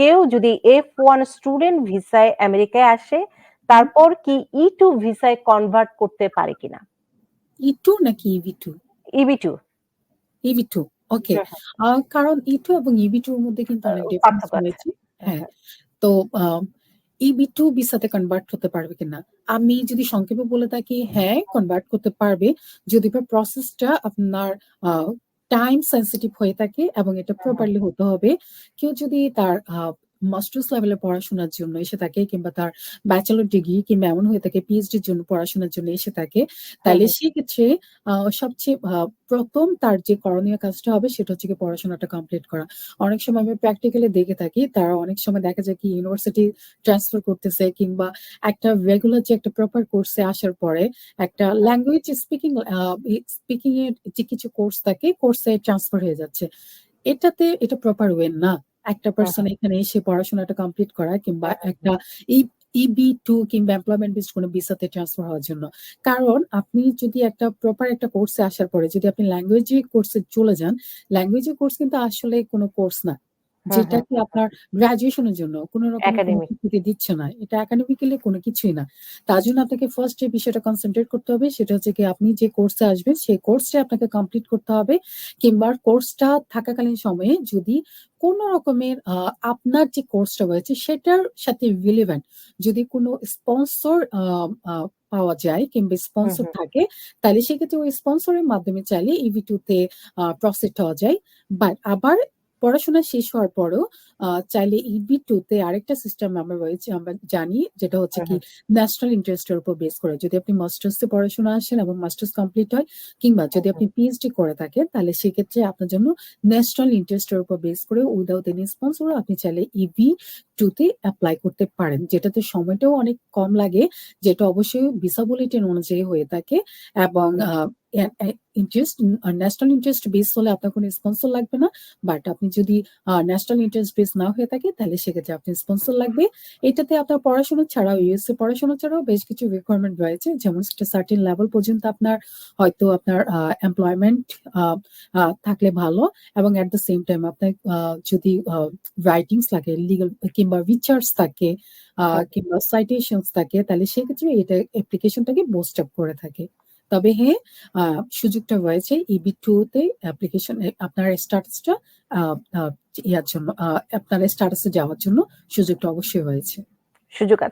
কেউ যদি F one student ভিসায় আমেরিকায় আসে তারপর কি ই টু ভিসায় কনভার্ট করতে পারে কিনা? ই টু নাকি EV to EB to EV to okay কারণ ই টু এবং ইভি টুর মধ্যে কিন্তু অনেক ডিফারেন্স আছে। রয়েছে। হ্যাঁ তো ইবি টু ভিসাতে কনভার্ট হতে পারবে কিনা? আমি যদি সংক্ষেপে বলে থাকি হ্যাঁ কনভার্ট করতে পারবে। যদি প্রসেসটা আপনার টাইম সেন্সিটিভ হয়ে থাকে এবং এটা প্রপারলি হতে হবে। কেউ যদি তার মাস্টার্স লেভেলে পড়াশোনার জন্য এসে থাকে কিংবা তার ব্যাচেলর ডিগ্রি কিংবা এমন হয়ে থাকে পিএইচডির জন্য পড়াশোনার জন্য এসে থাকে তাহলে হুম। সেক্ষেত্রে সবচেয়ে প্রথম তার যে করণীয় কাজটা হবে সেটা হচ্ছে কি পড়াশোনাটা কমপ্লিট করা। অনেক সময় আমি প্র্যাকটিক্যালি দেখে থাকি তারা অনেক সময় দেখা যায় কি ইউনিভার্সিটি ট্রান্সফার করতেছে কিংবা একটা রেগুলার যে একটা প্রপার কোর্সে আসার পরে একটা ল্যাঙ্গুয়েজ স্পিকিং স্পিকিং এর যে কিছু কোর্স থাকে কোর্সে ট্রান্সফার হয়ে যাচ্ছে। এটাতে এটা প্রপার ওয়ে না। একটা পার্সন এখানে এসে পড়াশোনাটা কমপ্লিট করা কিংবা একটা ইবি টু কিংবা এমপ্লয়মেন্ট বেসড কোনো ভিসাতে ট্রান্সফার হওয়ার জন্য। কারণ আপনি যদি একটা প্রপার একটা কোর্সে আসার পরে যদি আপনি ল্যাঙ্গুয়েজ কোর্সে চলে যান ল্যাঙ্গুয়েজে কোর্স কিন্তু আসলে কোনো কোর্স না। যেটা কি আপনার গ্রাজুয়েশনের জন্য কোনো রকম কোনো দিচ্ছে না। এটা একাডেমিক্যালি কোনো কিছুই না। তার জন্য আপনাকে ফার্স্ট যে বিষয়টা কনসেন্ট্রেট করতে হবে সেটা হচ্ছে কি আপনি যে কোর্সে আসবেন সেই কোর্সটা আপনাকে কমপ্লিট করতে হবে কিংবা কোর্সটা থাকাকালীন সময়ে যদি কোন রকমের আপনার যে কোর্সটা রয়েছে সেটার সাথে রিলেভেন্ট যদি কোনো স্পন্সর পাওয়া যায় কিংবা স্পন্সর হুম। থাকে তাহলে সেক্ষেত্রে ওই স্পন্সরের মাধ্যমে চাইলে ইভি টু তে প্রসেস হওয়া যায়। বাট আবার পড়াশোনা শেষ হওয়ার পরও চাইলে ইবি টু তে আরেকটা সিস্টেম আমরা রয়েছে আমরা জানি যেটা হচ্ছে কি ন্যাশনাল ইন্টারেস্টের উপর বেস করে। যদি আপনি মাস্টার্স এ পড়াশোনা আসেন এবং মাস্টার্স কমপ্লিট হয় কিংবা যদি আপনি পিএইচডি করে থাকেন তাহলে সেক্ষেত্রে আপনার জন্য ন্যাশনাল ইন্টারেস্টের উপর বেস করে উইদাউট এনি স্পন্সর আপনি চাইলে ইবি টু তে অ্যাপ্লাই করতে পারেন। যেটাতে সময়টাও অনেক কম লাগে যেটা অবশ্যই ভিসা বুলেটিন অনুযায়ী হয়ে থাকে এবং ইন্টারেস্ট ন্যাশনাল ইন্টারেস্ট বেস হলে আপনার কোনো স্পন্সর লাগবে না বাট আপনি যদি ন্যাশনাল ইন্টারেস্ট বেস না হয়ে থাকে তাহলে সেক্ষেত্রে আপনি স্পন্সর লাগবে। এটাতে আপনার পড়াশোনা ছাড়াও ইউএসএ পড়াশোনা ছাড়াও বেশ কিছু রিকোয়ারমেন্ট রয়েছে যেমন একটা সার্টেন লেভেল পর্যন্ত আপনার হয়তো আপনার এমপ্লয়মেন্ট থাকলে ভালো এবং এট দ্য সেম টাইম আপনার যদি রাইটিংস লাগে লিগাল কিংবা রিচার্জ থাকে কিংবা সাইটেশনস থাকে তাহলে সেক্ষেত্রে এটা অ্যাপ্লিকেশনটাকে বুস্ট আপ করে থাকে। তবে হ্যাঁ সুযোগটা রয়েছে ইবি তে অ্যাপ্লিকেশন আপনার স্ট্যাটাসটা ইয়ার জন্য আপনার স্ট্যাটাসে যাওয়ার জন্য সুযোগটা অবশ্যই রয়েছে। সুযোগ আছে।